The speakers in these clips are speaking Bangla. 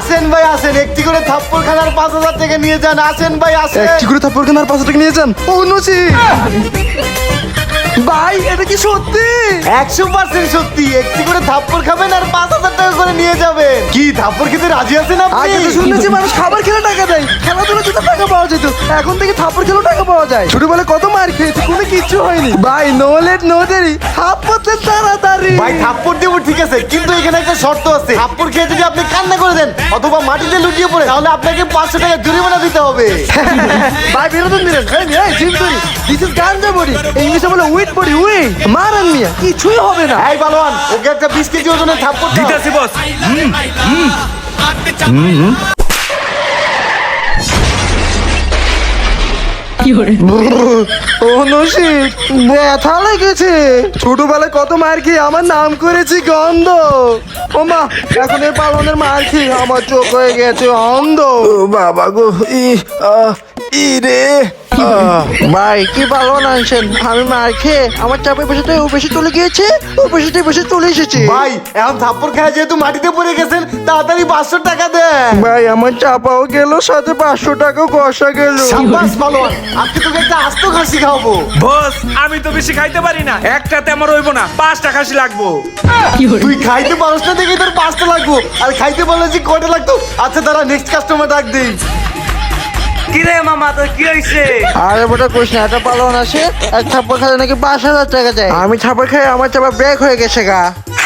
আসেন ভাই আসেন। একটি করে থাপ্পড় খানার পাঁচ হাজার টাকা নিয়ে যান। আসেন ভাই আসেন। একটি করে থাপ্পড় খানার পাঁচ হাজার টাকা নিয়ে যান। ও নসি ভাই এটা কি সত্যি? একশো পার্সেন্ট সত্যি। একটি করে থাপ্পড় খাবেন আর পাঁচ হাজার টাকা করে নিয়ে যাবেন। কি থাপ্পড় খেতে রাজি আছেন আগে তো শুনেছি মানুষ খাবার খেলে টাকা দেয়। খেলাধুলা যেতে টাকা পাওয়া যেত। এখন থেকে থাপ্পড় খেলেও টাকা পাওয়া যায়। ছোটবেলায় কত মার খেয়েছি কোনো কিচ্ছু হয়নি। ভাই নো লেট নো দেরি। থাপ্পড়তে তাড়াতাড়ি। ভাই থাপ্পড় দেবো ঠিক আছে। কিন্তু এখানে একটা শর্ত আছে। থাপ্পড় খেয়ে যদি আপনি কান্না করে দেন অথবা মাটিতে লুটিয়ে পড়ে তাহলে আপনাকে পাঁচশো টাকা জরিমানা দিতে হবে। ভাই বিনোদন দিলেন দিস ইজ গাঞ্জা বডি ইংলিশে বলে উইট উই মারান মিয়া কিছুই হবে না। এই বালোয়ান ওকে একটা বিশ কেজি ওজনের থাপ্পড় দিতেছি বস। ব্যথা লেগেছে। ছোটবেলায় কত মার খেয়ে আমার নাম করেছি গন্ধ। ও মা এখন এই পালনের মার খেয়ে আমার চোখ হয়ে গেছে অন্ধ। ও বাবা গো ই আহ, ই রে। ভাই কি পালন আনছেন আমি মার খেয়ে আমার চাপের পেশাতে ও বেশি চলে গিয়েছে ও বেশিতে বেশি চলে এসেছে। ভাই এখন থাপ্পড় খেয়ে যেহেতু মাটিতে পড়ে গেছেন তাড়াতাড়ি পাঁচশো টাকা দেন। ভাই আমার চাপাও গেল সাথে পাঁচশো টাকাও কষা গেল। সাব্বাস আজকে তোকে একটা আস্ত খাসি খাওয়াবো। বস আমি তো বেশি খাইতে পারি না। একটাতে আমার হইব না পাঁচটা খাসি লাগবো। তুই খাইতে পারস না দেখে তোর পাঁচটা লাগবো আর খাইতে বললে যে কয়টা লাগতো আচ্ছা তারা নেক্সট কাস্টমার ডাক দিই। কি রে মামা তোর কি হইছে? আরে বড় কইস না একটা পালন আছে এক থাপ্পড় খেলে নাকি পাঁচ হাজার টাকা দেয়। আমি থাপ্পড় খাই আমার চাপা ব্রেক হয়ে গেছে গা।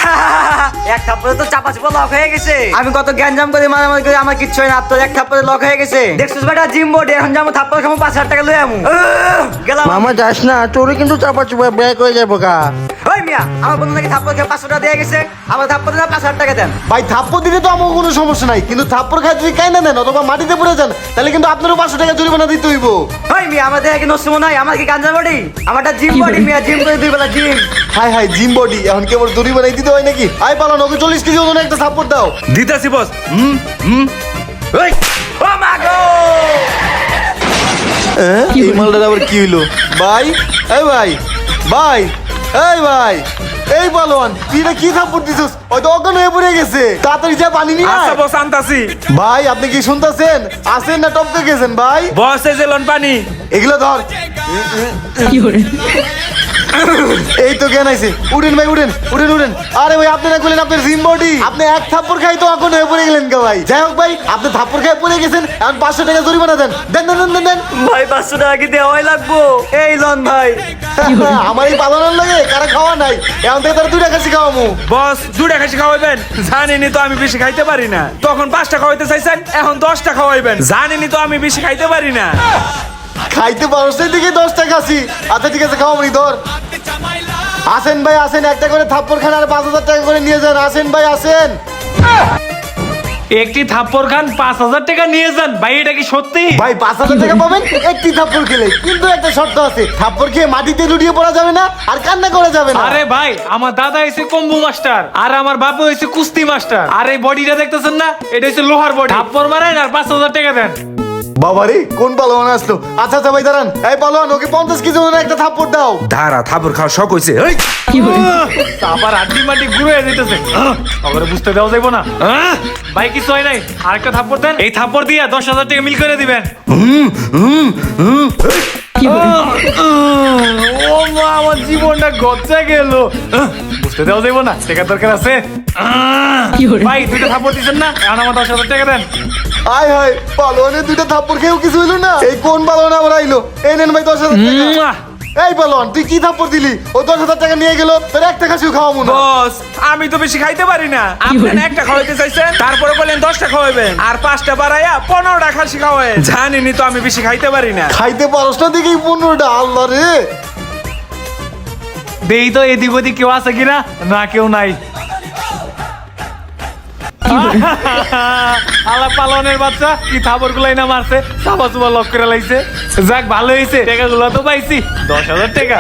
এক থাপ্পড়ে তো চাপা চাপা লক হয়ে গেছে। আমি কত জ্ঞানজাম করে মারামারি করে আমার কিচ্ছু হয় না তোর এক থাপ্পড়ে লক হয়ে গেছে। দেখছিস বেটা জিম বোর্ড এখন যাব থাপ্পড় খাব পাঁচ হাজার টাকা লই আমু। গেলাম। মামা যাস না তোর কিন্তু চাপা চুপা ব্রেক হয়ে যাব গা। ওই মিয়া আমার বন্ধু নাকি থাপ্পড় খেয়ে পাঁচশো টাকা দিয়ে গেছে। আমার থাপ্পড়ে না পাঁচ হাজার টাকা দেন। ভাই থাপ্পড় দিতে তো আমার কোনো সমস্যা নাই কিন্তু থাপ্পড় খাই যদি কাই না দেন অথবা মাটিতে পড়ে যান তাহলে কিন্তু আপনারও পাঁচশো টাকা জরিমানা দিতে হইব। ওই মিয়া আমাদের কি নষ্ট মনে হয় আমার কি গাঞ্জা বডি? আমারটা জিম বডি? মিয়া জিম করে দুই বেলা জিম হাই হাই জিম বডি এখন কেবল জরিমানাই দিতে হয় নাকি? পালন ওকে চল্লিশ কেজি একটা থাপ্পড় দাও। দিতেছি বস। হুম হুম। ওই ও মা গো! এই মালটার আবার কি হইল? ভাই এই ভাই ভাই এই ভাই এই পালোয়ান তুই এটা কি থাপ্পড় দিছিস? হয়তো অজ্ঞান হয়ে পড়ে গেছে। তাড়াতাড়ি যা পানি নিয়ে আচ্ছা আয়। বস আনতাছি। ভাই আপনি কি শুনতেছেন? আসেন না টপকে গেছেন ভাই? বস এই যে লন পানি। এগুলো ধর। এই তো জ্ঞান আইছে। উঠেন ভাই উঠেন উঠেন উঠেন। আরে ভাই আপনি না করলেন আপনার জিম বডি? আপনি এক থাপ্পড় খাই তো এখন হয়ে পড়ে গেলেন ভাই। যাই হোক ভাই আপনি থাপ্পড় খাই পড়ে গেছেন। এখন পাঁচশো টাকা জরিমানা দেন। দেন দেন দেন দেন ভাই পাঁচশো টাকা কি দেওয়াই লাগবো? এই লন ভাই। আমার এই পালানোর লাগে কারা খাওয়া নাই। এখন থেকে তারা দুই টাকা শিখাওয়ামু বস দুটা খাসি খাওয়াইবেন? জানিনি তো আমি বেশি খাইতে পারি না। তখন পাঁচটা খাওয়াইতে চাইছেন এখন দশটা খাওয়াইবেন। জানিনি তো আমি বেশি খাইতে পারি না। খাইতে পারো সেই দিকে দশ টাকা আছি। আচ্ছা ঠিক আছে খাওয়াবো নি ধর। আসেন ভাই আসেন একটা করে থাপ্পড় খান আর পাঁচ হাজার টাকা করে নিয়ে যান। আসেন ভাই আসেন। একটি থাপ্পড় খান পাঁচ হাজার টাকা নিয়ে যান। ভাই এটা কি সত্যি? ভাই পাঁচ হাজার টাকা পাবেন? একটি থাপ্পড় খেলে কিন্তু একটা শর্ত আছে থাপ্পড় খেয়ে মাটিতে লুটিয়ে পড়া যাবে না আর কান্না করা যাবে না। আরে ভাই আমার দাদা হয়েছে কম্বু মাস্টার আর আমার বাপু হয়েছে কুস্তি মাস্টার। আর এই বডিটা দেখতেছেন না? এটা হচ্ছে লোহার বডি। থাপ্পড় মারেন আর পাঁচ হাজার টাকা দেন। বাবারে কোন পালোয়ান আসলো? আচ্ছা আচ্ছা ভাই দাঁড়ান। এই পালোয়ান ওকে পঞ্চাশ কেজি ওজনের একটা থাপ্পড় দাও। ধারা থাপুর খাওয়া শখ হয়েছে ওই আবার আড্ডি মাটি ঘুরে যেতেছে আবার বুঝতে দেওয়া যাইব না। আহ! ভাই কিছু হয় নাই? আরেকটা থাপ্পড় দেন। এই থাপ্পড় দিয়ে দশ হাজার টাকা মিল করে দিবেন। আহ! ও মা আমার জীবনটা গচ্চা গেল। আহ! বুঝতে দেওয়া যাইব না টাকার দরকার আছে। আহ! ভাই দুটো থাপ্পড় দিচ্ছেন না? এখন আমার দশ হাজার টাকা দেন। আয় হায় পালোয়ানের দুইটা থাপ্পড় খেয়েও কিছু হইল না? এই কোন পালোয়ান আবার আইলো? এই নেন ভাই দশ হাজার টাকা। এই পালোয়ান তুই কি থাপ্পড় দিলি? ও দশ হাজার টাকা নিয়ে গেল তোর একটা খাসিও খাওয়াবো না। বস আমি তো বেশি খাইতে পারি না। আপনি একটা খাওয়াইতে চাইছেন তারপরে বললেন দশটা খাওয়াইবেন। আর পাঁচটা বাড়াইয়া পনেরোটা খাসি খাওয়াই জানিনি তো আমি বেশি খাইতে পারি না। খাইতে পারস না দেখি পনেরোটা আল্লাহ রে। দেই তো এদিক ওদিক কেউ আছে কিনা? না কেউ নাই। আলা পালনের বাচ্চা কি থাবর গুলাই না মারছে সাবা সুবা লক করে লাইছে। যাক ভালো হয়েছে টাকা গুলো তো পাইছি। দশ হাজার টাকা।